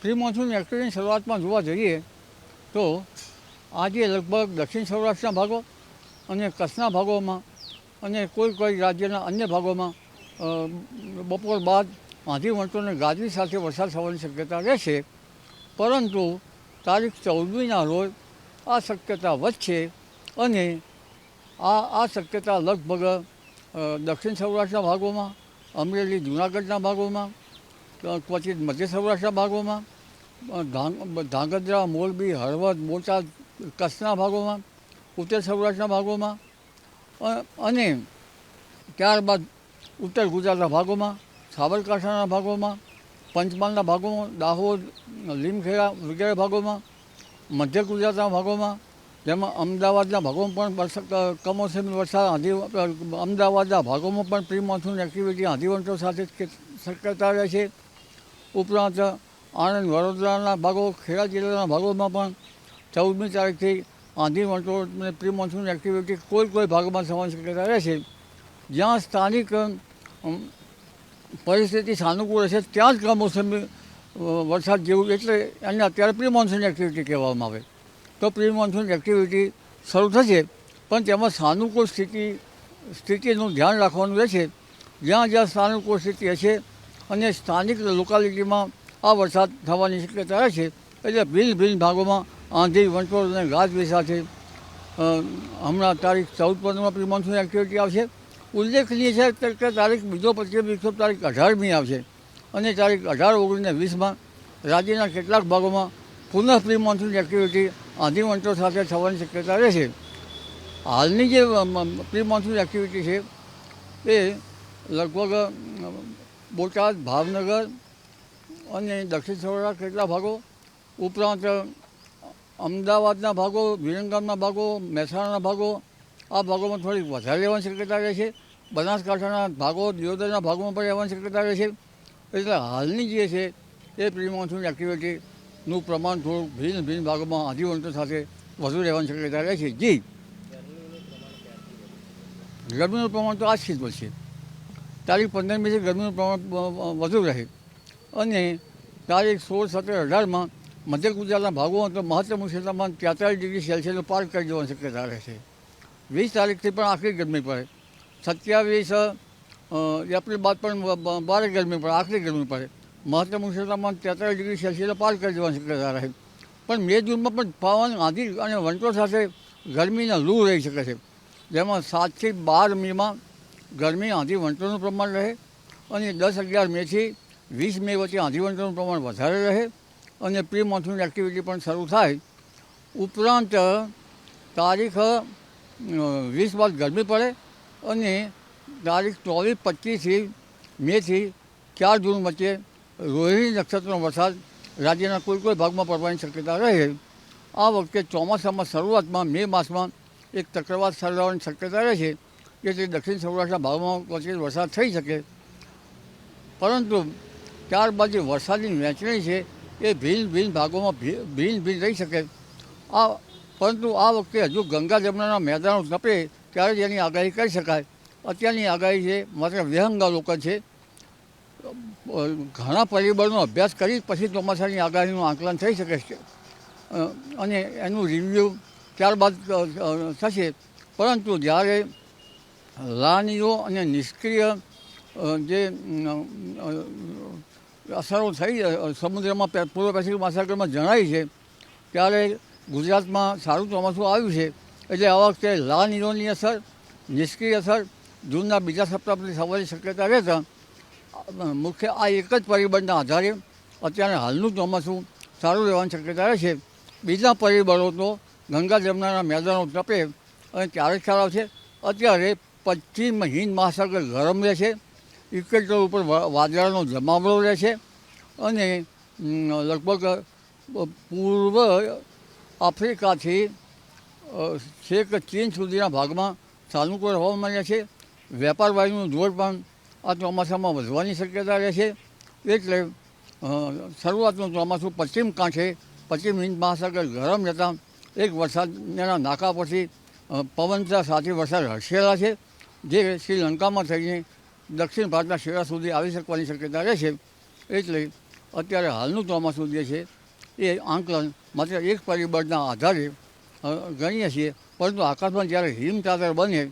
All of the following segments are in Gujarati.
પ્રી મોન્સૂન એક્ટિવની શરૂઆતમાં જોવા જઈએ તો આજે લગભગ દક્ષિણ સૌરાષ્ટ્રના ભાગો અને કચ્છના ભાગોમાં અને કોઈ કોઈ રાજ્યના અન્ય ભાગોમાં બપોર બાદ આંધી વંટોને ગાજવી સાથે વરસાદ થવાની શક્યતા રહેશે. પરંતુ તારીખ ચૌદમીના રોજ આ શક્યતા વધશે અને આ આ શક્યતા લગભગ દક્ષિણ સૌરાષ્ટ્રના ભાગોમાં, અમરેલી જૂનાગઢના ભાગોમાં ક્વચિત મધ્ય સૌરાષ્ટ્રના ભાગોમાં ધાંગ- ધાંગધ્રા, મોરબી, હળવદ બોટાદ કચ્છના ભાગોમાં, ઉત્તર સૌરાષ્ટ્રના ભાગોમાં અને ત્યારબાદ ઉત્તર ગુજરાતના ભાગોમાં, સાબરકાંઠાના ભાગોમાં, પંચમહાલના ભાગોમાં, દાહોદ, લીમખેડા વગેરે ભાગોમાં, મધ્ય ગુજરાતના ભાગોમાં, જેમાં અમદાવાદના ભાગોમાં પણ કમોસમી વરસાદ આંધી અમદાવાદના ભાગોમાં પણ પ્રી મોન્સૂન એક્ટિવિટી આંધીવંટો સાથે શક્યતા રહે છે. ઉપરાંત આણંદ વડોદરાના ભાગો, ખેડા જિલ્લાના ભાગોમાં પણ ચૌદમી તારીખથી આંધી વંટો અને પ્રી મોન્સૂન એક્ટિવિટી કોઈ કોઈ ભાગમાં થવાની શક્યતા રહેશે જ્યાં સ્થાનિક પરિસ્થિતિ સાનુકૂળ હશે, ત્યાં જ કમોસમી વરસાદ જેવું એટલે એને અત્યારે પ્રી મોન્સૂન એક્ટિવિટી કહેવામાં આવે. તો પ્રી મોન્સૂન એક્ટિવિટી શરૂ થશે, પણ તેમાં સાનુકૂળ સ્થિતિ, સ્થિતિનું ધ્યાન રાખવાનું રહેશે. જ્યાં જ્યાં સાનુકૂળ સ્થિતિ હશે અને સ્થાનિક લોકાલિટીમાં આ વરસાદ થવાની શક્યતા રહે છે, એટલે ભિન્ન ભિન્ન ભાગોમાં આંધી વંટોળ અને ગાજવીજ સાથે હમણાં તારીખ ચૌદ પંદરમાં પ્રી મોન્સૂન એક્ટિવિટી આવશે. ઉલ્લેખનીય છે કે- તારીખ બીજો પચીસ વિકસો તારીખ અઢારમી આવશે અને તારીખ અઢાર ઓગણીસને વીસમાં રાજ્યના કેટલાક ભાગોમાં પુનઃ પ્રી મોન્સૂન એક્ટિવિટી આંધી વંટો સાથે થવાની શક્યતા રહેશે હાલની જે પ્રી મોન્સૂન એક્ટિવિટી છે એ લગભગ બોટાદ, ભાવનગર અને દક્ષિણ સૌરાષ્ટ્ર કેટલા ભાગો? ઉપરાંત અમદાવાદના ભાગો, વિરંગામના ભાગો, મહેસાણાના ભાગો, આ ભાગોમાં થોડીક વધારે રહેવાની શક્યતા રહે છે. બનાસકાંઠાના ભાગો, દિયોદરના ભાગોમાં પણ રહેવાની શક્યતા રહે છે. એટલે હાલની જે છે, એ પ્રી મોન્સૂન એક્ટિવિટીનું પ્રમાણ થોડું ભિન્ન ભિન્ન ભાગોમાં આંધીવંતો સાથે વધુ રહેવાની શક્યતા રહે છે. જી. ગરમીનું પ્રમાણ તો આ જ વધશે તારીખ પંદરમીથી ગરમીનું પ્રમાણ વધુ રહે. અને તારીખ સોળ, સત્તર, અઢારમાં મધ્ય ગુજરાતના ભાગોમાં તો મહત્તમ તાપમાન તેતાલીસ ડિગ્રી સેલ્સિયસનો પાર કરી જવાની શક્યતા રહેશે વીસ તારીખથી પણ આખરી ગરમી પડે. સત્યાવીસ એપ્રિલ બાદ પણ બ- બ- ગરમી પડે, આખરી ગરમી પડે. મહત્તમ તાપમાન તેતાલીસ ડિગ્રી સેલ્સિયસનો પાર કરી જવાની શક્યતા રહે. પણ મે જૂનમાં પણ પવન, આંધી અને વંટો સાથે ગરમીના લૂ રહી શકે છે. જેમાં સાતથી બાર મેમાં ગરમી આંધી વંટોનું પ્રમાણ રહે અને દસ અગિયાર મેથી વીસ મે વચ્ચે આંધી વંટોનું પ્રમાણ વધારે રહે અને પ્રી મોન્સૂન એક્ટિવિટી પણ શરૂ થાય. ઉપરાંત તારીખ વીસ બાદ ગરમી પડે અને તારીખ ચોવીસ, પચીસથી મેથી ચાર જૂન વચ્ચે રોહિણી નક્ષત્રનો વરસાદ રાજ્યના કોઈ કોઈ ભાગમાં પડવાની શક્યતા રહે. આ વખતે ચોમાસામાં શરૂઆતમાં મે માસમાં એક ચક્રવાત સર્જાવાની શક્યતા રહે છે. કે તે દક્ષિણ સૌરાષ્ટ્રના ભાગમાં વચ્ચે વરસાદ થઈ શકે. પરંતુ ત્યારબાદ જે વરસાદની વહેંચણી છે, એ ભિન્ન ભિન્ન ભાગોમાં ભિન્ન ભિન્ન રહી શકે. આ, પરંતુ આ વખતે હજુ ગંગા જમનાના મેદાનો તપે ત્યારે જ એની આગાહી કરી શકાય. અત્યારની આગાહી છે, માત્ર વિહંગાવલોકન છે. ઘણા પરિબળનો અભ્યાસ કરી પછી ચોમાસાની આગાહીનું આંકલન થઈ શકે છે. અને એનું રિવ્યૂ ત્યારબાદ થશે. પરંતુ જ્યારે લાનીઓ અને નિષ્ક્રિય જે અસરો થઈ સમુદ્રમાં પૂર્વ પેસિફિક મહાસાગરમાં જણાય છે, ત્યારે ગુજરાતમાં સારું ચોમાસું આવ્યું છે, એટલે આ વખતે લા નીરોની અસર, નિષ્ક્રિય અસર, જૂનના બીજા સપ્તાહ પછી થવાની શક્યતા રહેતા મુખ્ય આ એક જ પરિબળના આધારે અત્યારે હાલનું ચોમાસું સારું રહેવાની શક્યતા રહે છે. બીજા પરિબળો તો ગંગા જમનાના મેદાનો તપે અને ત્યારે જ ખ્યાલ આવશે અત્યારે પશ્ચિમ હિન્દ મહાસાગર ગરમ રહે છે ઇક્વેટર ઉપર વાદળાનો જમાવડો રહે છે અને લગભગ પૂર્વ આફ્રિકાથી છેક ચીન સુધીના ભાગમાં સાનુકૂળ હવામાન રહે છે. વેપાર વાયુનું જોર પણ આ ચોમાસામાં વધવાની શક્યતા રહે છે એટલે શરૂઆતનું ચોમાસું પશ્ચિમ કાંઠે પશ્ચિમ હિન્દ મહાસાગર ગરમ રહેતા એક વરસાદના નાકા પરથી પવનતા સાથે વરસાદ હર્ષેલા છે. જે શ્રીલંકામાં થઈને દક્ષિણ ભારતના શેરા સુધી આવી શકવાની શક્યતા રહે છે, એટલે અત્યારે હાલનું ચોમાસું જે છે, એ આંકલન માત્ર એક પરિબળના આધારે ગણીએ છીએ, પરંતુ આકાશમાં જ્યારે હિમચાદર બને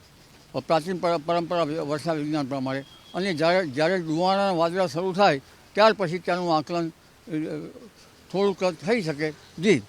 પ્રાચીન પર- પરંપરા વર્ષા વિજ્ઞાન પ્રમાણે, અને જ્યારે જ્યારે ડુવાણાના વાદળા શરૂ થાય, ત્યાર પછી ત્યાંનું આંકલન થોડુંક થઈ શકે. જી.